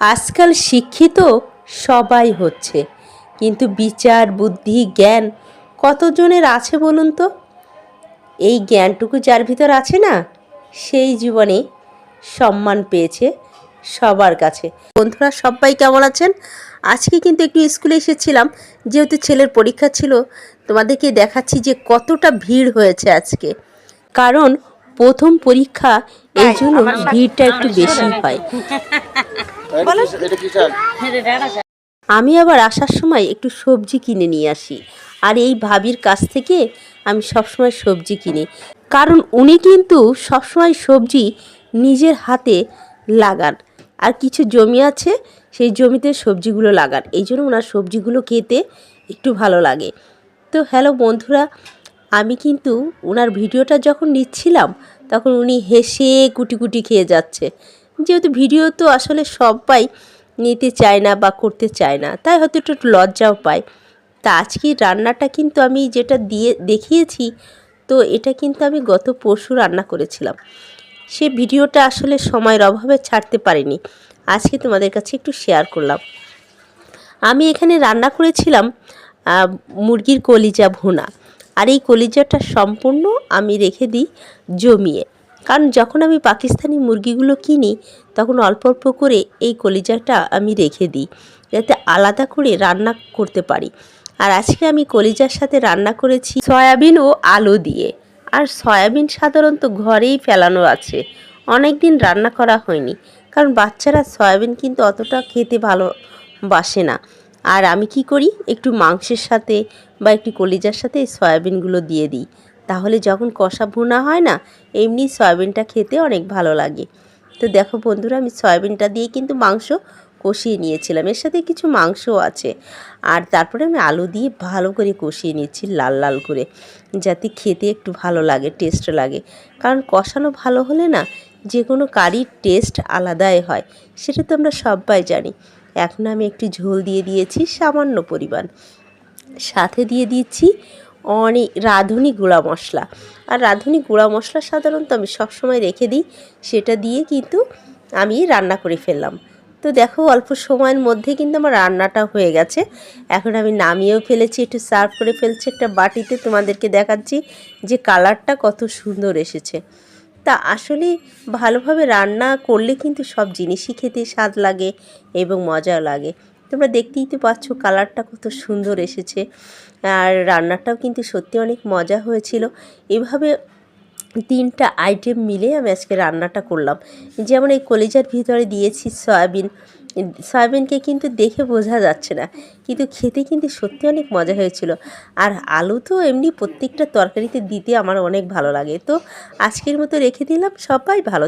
আজকাল শিক্ষিত সবাই হচ্ছে। কিন্তু বিচার, বুদ্ধি, জ্ঞান কতজনের আছে বলুন তো? এই জ্ঞানটুকু যার ভিতর আছে না, সেই জীবনে সম্মান পেয়েছে সবার কাছে। বন্ধুরা, সবাই কেমন আছেন? আজকে কিন্তু একটু স্কুলে এসেছিলাম, যেহেতু ছেলের পরীক্ষা ছিল, তোমাদেরকে দেখাচ্ছি যে কতটা ভিড় হয়েছে আজকে। কারণ প্রথম পরীক্ষা এই জন্য ভিড়টা একটু বেশি হয়। আমি আবার আসার সময় একটু সবজি কিনে নিয়ে আসি। আর এই ভাবির কাছ থেকে আমি সবসময় সবজি কিনি। কারণ উনি কিন্তু সবসময় সবজি নিজের হাতে লাগান। আর কিছু জমি আছে সেই জমিতে সবজিগুলো লাগান। এই জন্য ওনার সবজিগুলো খেতে একটু ভালো লাগে। তো হ্যালো বন্ধুরা আমি কিন্তু ওনার ভিডিওটা যখন নিচ্ছিলাম, তখন উনি হেসে কুটি কুটি খেয়ে যাচ্ছে। যেহেতু ভিডিও তো আসলে সবাই নিতে চায় না বা করতে চায় না, তাই হয়তো একটু একটু লজ্জাও পায়। তা আজকে রান্নাটা কিন্তু আমি যেটা দিয়ে, দেখিয়েছি, তো এটা কিন্তু আমি গত পরশু রান্না করেছিলাম। সে ভিডিওটা আসলে সময়ের অভাবে ছাড়তে পারিনি। আজকে তোমাদের কাছে একটু শেয়ার করলাম। আমি এখানে রান্না করেছিলাম মুরগির কলিজা ভুনা। আর এই কলিজাটা সম্পূর্ণ আমি রেখে দিই জমিয়ে। কারণ যখন আমি পাকিস্তানি মুরগিগুলো কিনি, তখন অল্প অল্প করে এই কলিজাটা আমি রেখে দিই, যাতে আলাদা করে রান্না করতে পারি। আর আজকে আমি কলিজার সাথে রান্না করেছি সয়াবিন ও আলু দিয়ে। আর সয়াবিন সাধারণত ঘরেই ফেলানো আছে। অনেক দিন রান্না করা হয়নি। কারণ বাচ্চারা সয়াবিন কিন্তু অতটা খেতে ভালোবাসে না। আর আমি কি করি? একটু মাংসের সাথে বা একটু কলিজার সাথে এই সয়াবিনগুলো দিয়ে দিই। তাহলে যখন কষা ভুনা হয় না, এমনি সয়াবিনটা খেতে অনেক ভালো লাগে। তো দেখো বন্ধুরা, আমি সয়াবিনটা দিয়ে কিন্তু মাংস কষিয়ে নিয়েছিলাম। এর সাথে কিছু মাংসও আছে। আর তারপরে আমি আলু দিয়ে ভালো করে কষিয়ে নিচ্ছি লাল লাল করে, যাতে খেতে একটু ভালো লাগে টেস্ট লাগে। কারণ কষানো ভালো হলে না যে কোনো কারির টেস্ট আলাদাই হয়। সেটা তো আমরা সবাই জানি। এখন আমি একটু ঝোল দিয়ে দিয়েছি সামান্য পরিমাণ। সাথে দিয়ে দিচ্ছি অনেক রাঁধুনি গুঁড়া মশলা। আর রাঁধুনি গুঁড়া মশলা সাধারণত আমি সবসময় রেখে দিই, সেটা দিয়ে কিন্তু আমি রান্না করে ফেললাম। তো দেখো, অল্প সময়ের মধ্যে কিন্তু আমার রান্নাটা হয়ে গেছে। এখন আমি নামিয়েও ফেলেছি, একটু সার্ভ করে ফেলছি একটা বাটিতে। তোমাদেরকে দেখাচ্ছি যে কালারটা কত সুন্দর এসেছে। তা আসলে ভালোভাবে রান্না করলে কিন্তু সব জিনিসই খেতে স্বাদ লাগে এবং মজাও লাগে। তোমরা দেখতেই তো পাচ্ছ কালারটা কত সুন্দর এসেছে। আর রান্নাটাও কিন্তু সত্যি অনেক মজা হয়েছিল। এভাবে তিনটা আইটেম মিলে আমি আজকে রান্নাটা করলাম। যেমন এই কলিজার ভিতরে দিয়েছি সয়াবিন। সয়াবিনকে কিন্তু দেখে বোঝা যাচ্ছে না, কিন্তু খেতে কিন্তু সত্যি অনেক মজা হয়েছিল। আর আলু তো এমনি প্রত্যেকটা তরকারিতে দিতে আমার অনেক ভালো লাগে। তো আজকের মতো রেখে দিলাম, সবাই ভালো